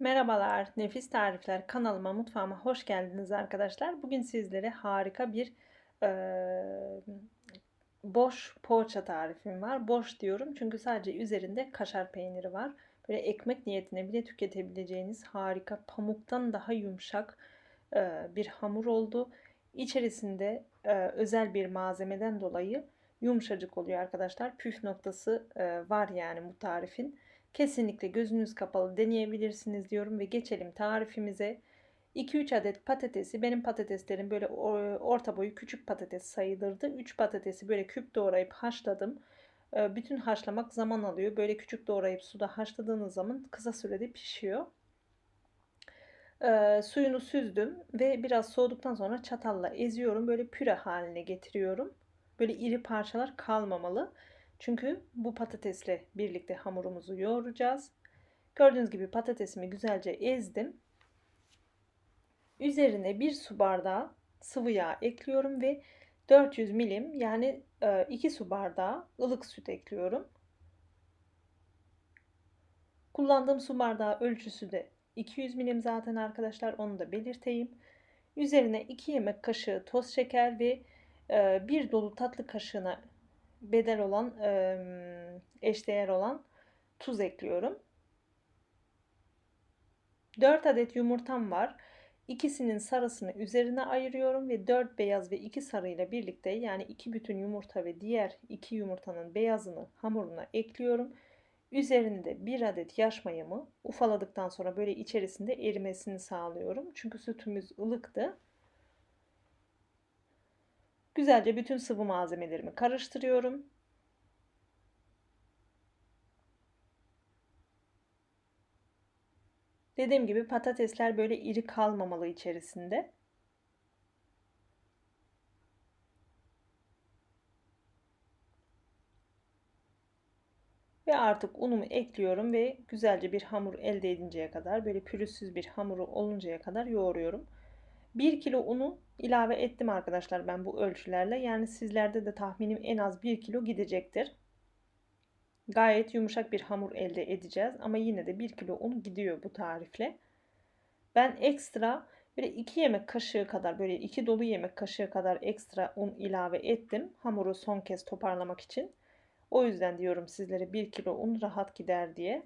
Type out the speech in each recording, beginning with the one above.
Merhabalar, Nefis Tarifler kanalıma, mutfağıma hoş geldiniz arkadaşlar. Bugün sizlere harika bir eee, boş poğaça tarifim var. Boş diyorum çünkü sadece üzerinde kaşar peyniri var. Böyle ekmek niyetine bile tüketebileceğiniz harika, pamuktan daha yumuşak eee, bir hamur oldu. İçerisinde eee, özel bir malzemeden dolayı yumuşacık oluyor arkadaşlar. Püf noktası eee, var yani bu tarifin. Kesinlikle gözünüz kapalı deneyebilirsiniz diyorum ve geçelim tarifimize. 2-3 adet patatesi benim patateslerim böyle orta boyu küçük patates sayılırdı. 3 patatesi böyle küp doğrayıp haşladım. Ee, bütün haşlamak zaman alıyor. Böyle küçük doğrayıp suda haşladığınız zaman kısa sürede pişiyor. Ee, suyunu süzdüm ve biraz soğuduktan sonra çatalla eziyorum. Böyle püre haline getiriyorum. Böyle iri parçalar kalmamalı. Çünkü bu patatesle birlikte hamurumuzu yoğuracağız. Gördüğünüz gibi patatesimi güzelce ezdim. Üzerine bir su bardağı sıvı yağ ekliyorum ve 400 milim yani 2 e, su bardağı ılık süt ekliyorum. Kullandığım su bardağı ölçüsü de 200 milim zaten arkadaşlar onu da belirteyim. Üzerine 2 yemek kaşığı toz şeker ve e, bir dolu tatlı kaşığına bedel olan, eşdeğer olan tuz ekliyorum. 4 adet yumurtam var. İkisinin sarısını üzerine ayırıyorum ve 4 beyaz ve 2 sarıyla birlikte yani 2 bütün yumurta ve diğer 2 yumurtanın beyazını hamuruna ekliyorum. Üzerinde 1 adet yaş mayamı ufaladıktan sonra böyle içerisinde erimesini sağlıyorum. Çünkü sütümüz ılıktı. Güzelce bütün sıvı malzemelerimi karıştırıyorum. Dediğim gibi patatesler böyle iri kalmamalı içerisinde. Ve artık unumu ekliyorum ve güzelce bir hamur elde edinceye kadar böyle pürüzsüz bir hamuru oluncaya kadar yoğuruyorum. 1 kilo unu ilave ettim arkadaşlar ben bu ölçülerle. Yani sizlerde de tahminim en az 1 kilo gidecektir. Gayet yumuşak bir hamur elde edeceğiz ama yine de 1 kilo un gidiyor bu tarifle. Ben ekstra böyle 2 yemek kaşığı kadar böyle 2 dolu yemek kaşığı kadar ekstra un ilave ettim. Hamuru son kez toparlamak için. O yüzden diyorum sizlere 1 kilo un rahat gider diye.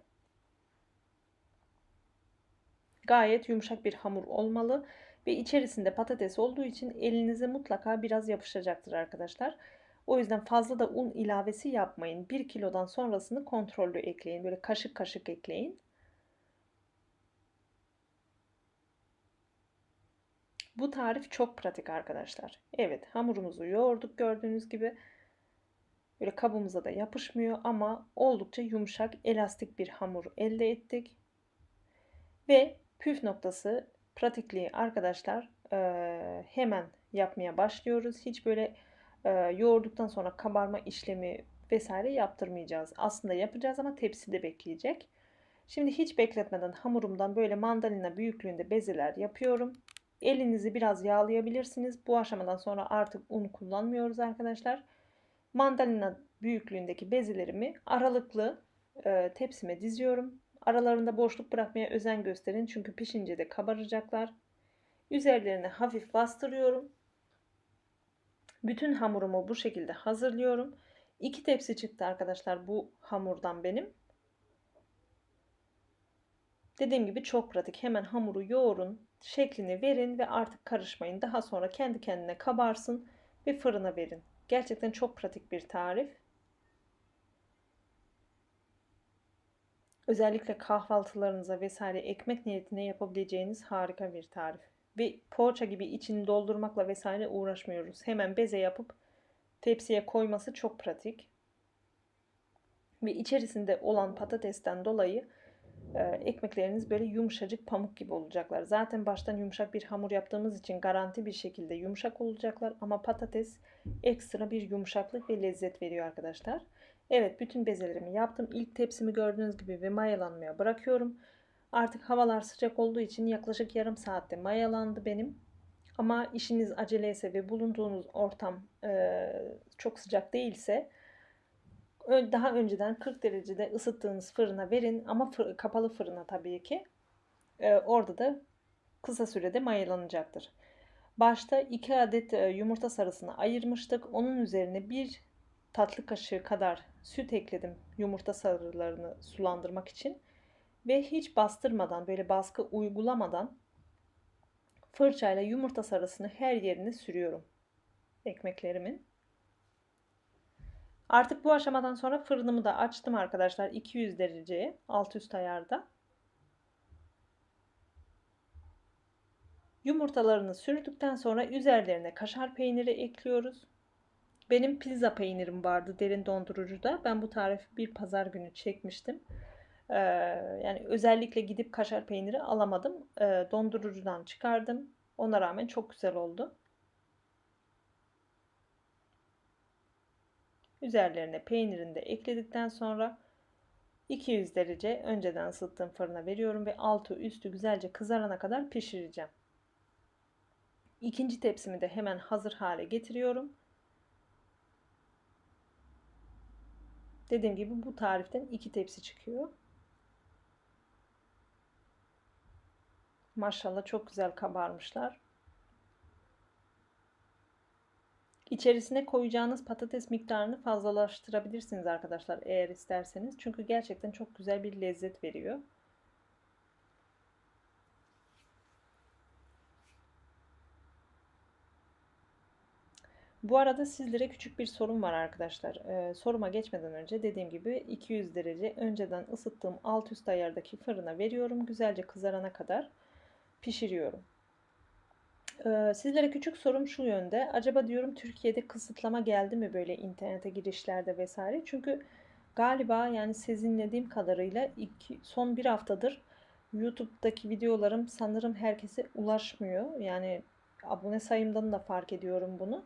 Gayet yumuşak bir hamur olmalı. Ve içerisinde patates olduğu için elinize mutlaka biraz yapışacaktır arkadaşlar. O yüzden fazla da un ilavesi yapmayın. 1 kilodan sonrasını kontrollü ekleyin. Böyle kaşık kaşık ekleyin. Bu tarif çok pratik arkadaşlar. Evet hamurumuzu yoğurduk gördüğünüz gibi. Böyle kabımıza da yapışmıyor ama oldukça yumuşak elastik bir hamur elde ettik. Ve püf noktası pratikliği arkadaşlar e, hemen yapmaya başlıyoruz. Hiç böyle e, yoğurduktan sonra kabarma işlemi vesaire yaptırmayacağız. Aslında yapacağız ama tepside bekleyecek. Şimdi hiç bekletmeden hamurumdan böyle mandalina büyüklüğünde bezeler yapıyorum. Elinizi biraz yağlayabilirsiniz. Bu aşamadan sonra artık un kullanmıyoruz arkadaşlar. Mandalina büyüklüğündeki bezelerimi aralıklı e, tepsime diziyorum. Aralarında boşluk bırakmaya özen gösterin çünkü pişince de kabaracaklar. Üzerlerine hafif bastırıyorum. Bütün hamurumu bu şekilde hazırlıyorum. İki tepsi çıktı arkadaşlar bu hamurdan benim. Dediğim gibi çok pratik. Hemen hamuru yoğurun, şeklini verin ve artık karışmayın. Daha sonra kendi kendine kabarsın ve fırına verin. Gerçekten çok pratik bir tarif. Özellikle kahvaltılarınıza vesaire ekmek niyetine yapabileceğiniz harika bir tarif. Ve poğaça gibi içini doldurmakla vesaire uğraşmıyoruz. Hemen beze yapıp tepsiye koyması çok pratik. Ve içerisinde olan patatesten dolayı e, ekmekleriniz böyle yumuşacık pamuk gibi olacaklar. Zaten baştan yumuşak bir hamur yaptığımız için garanti bir şekilde yumuşak olacaklar. Ama patates ekstra bir yumuşaklık ve lezzet veriyor arkadaşlar. Evet bütün bezelerimi yaptım. İlk tepsimi gördüğünüz gibi ve mayalanmaya bırakıyorum. Artık havalar sıcak olduğu için yaklaşık yarım saatte mayalandı benim. Ama işiniz aceleyse ve bulunduğunuz ortam e, çok sıcak değilse daha önceden 40 derecede ısıttığınız fırına verin ama fır, kapalı fırına tabii ki. Ee, orada da kısa sürede mayalanacaktır. Başta 2 adet e, yumurta sarısını ayırmıştık. Onun üzerine bir tatlı kaşığı kadar süt ekledim yumurta sarılarını sulandırmak için. Ve hiç bastırmadan böyle baskı uygulamadan fırçayla yumurta sarısını her yerine sürüyorum ekmeklerimin. Artık bu aşamadan sonra fırınımı da açtım arkadaşlar 200 dereceye alt üst ayarda. Yumurtalarını sürdükten sonra üzerlerine kaşar peyniri ekliyoruz. Benim pizza peynirim vardı derin dondurucuda. Ben bu tarifi bir pazar günü çekmiştim. Ee, yani özellikle gidip kaşar peyniri alamadım. Ee, dondurucudan çıkardım. Ona rağmen çok güzel oldu. Üzerlerine peynirini de ekledikten sonra 200 derece önceden ısıttığım fırına veriyorum ve altı üstü güzelce kızarana kadar pişireceğim. İkinci tepsimi de hemen hazır hale getiriyorum. Dediğim gibi bu tariften iki tepsi çıkıyor. Maşallah çok güzel kabarmışlar. İçerisine koyacağınız patates miktarını fazlalaştırabilirsiniz arkadaşlar eğer isterseniz. Çünkü gerçekten çok güzel bir lezzet veriyor. Bu arada sizlere küçük bir sorum var arkadaşlar. Ee, soruma geçmeden önce dediğim gibi 200 derece önceden ısıttığım alt üst ayardaki fırına veriyorum. Güzelce kızarana kadar pişiriyorum. Ee, sizlere küçük sorum şu yönde. Acaba diyorum Türkiye'de kısıtlama geldi mi böyle internete girişlerde vesaire? Çünkü galiba yani sezinlediğim kadarıyla iki, son bir haftadır YouTube'daki videolarım sanırım herkese ulaşmıyor. Yani abone sayımdan da fark ediyorum bunu.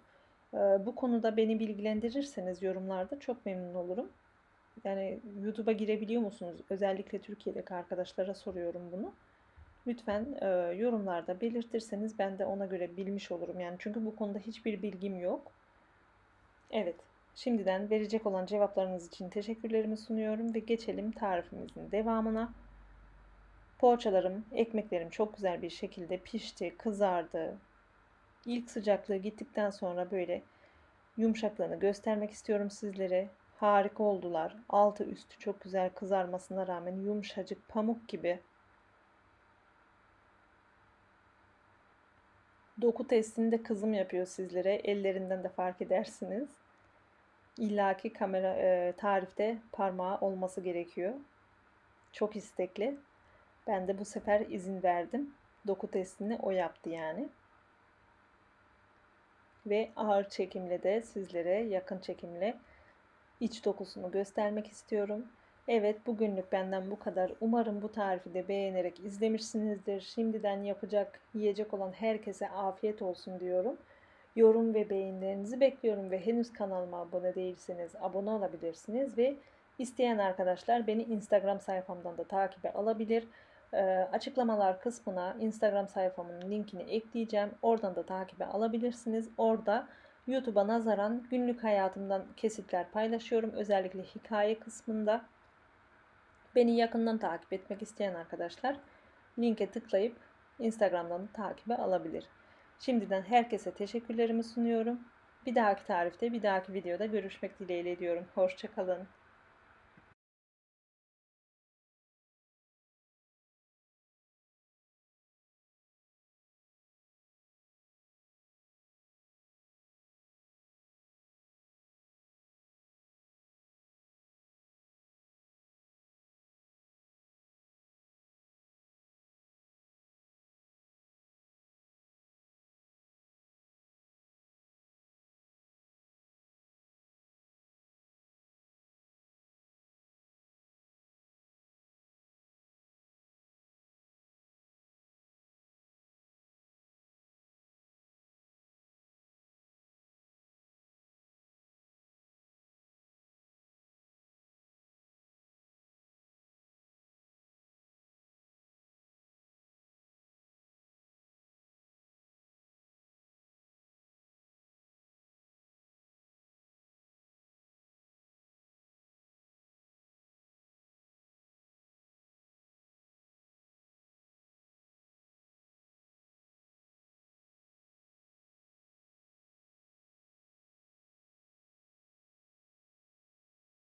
Bu konuda beni bilgilendirirseniz yorumlarda çok memnun olurum. Yani YouTube'a girebiliyor musunuz? Özellikle Türkiye'deki arkadaşlara soruyorum bunu. Lütfen yorumlarda belirtirseniz ben de ona göre bilmiş olurum. Yani çünkü bu konuda hiçbir bilgim yok. Evet, şimdiden verecek olan cevaplarınız için teşekkürlerimi sunuyorum ve geçelim tarifimizin devamına. Poğaçalarım, ekmeklerim çok güzel bir şekilde pişti, kızardı. İlk sıcaklığı gittikten sonra böyle yumuşaklığını göstermek istiyorum sizlere. Harika oldular. Altı üstü çok güzel kızarmasına rağmen yumuşacık pamuk gibi Doku testini de kızım yapıyor sizlere. Ellerinden de fark edersiniz. İlla ki kamera e, tarifte parmağı olması gerekiyor. Çok istekli. Ben de bu sefer izin verdim. Doku testini o yaptı yani. Ve ağır çekimle de sizlere yakın çekimle iç dokusunu göstermek istiyorum. Evet bugünlük benden bu kadar. Umarım bu tarifi de beğenerek izlemişsinizdir. Şimdiden yapacak, yiyecek olan herkese afiyet olsun diyorum. Yorum ve beğenilerinizi bekliyorum ve henüz kanalıma abone değilseniz abone olabilirsiniz ve isteyen arkadaşlar beni Instagram sayfamdan da takibe alabilir. E, açıklamalar kısmına Instagram sayfamın linkini ekleyeceğim. Oradan da takibe alabilirsiniz. Orada YouTube'a nazaran günlük hayatımdan kesitler paylaşıyorum. Özellikle hikaye kısmında. Beni yakından takip etmek isteyen arkadaşlar linke tıklayıp Instagram'dan da takibe alabilir. Şimdiden herkese teşekkürlerimi sunuyorum. Bir dahaki tarifte, bir dahaki videoda görüşmek dileğiyle diyorum. Hoşçakalın.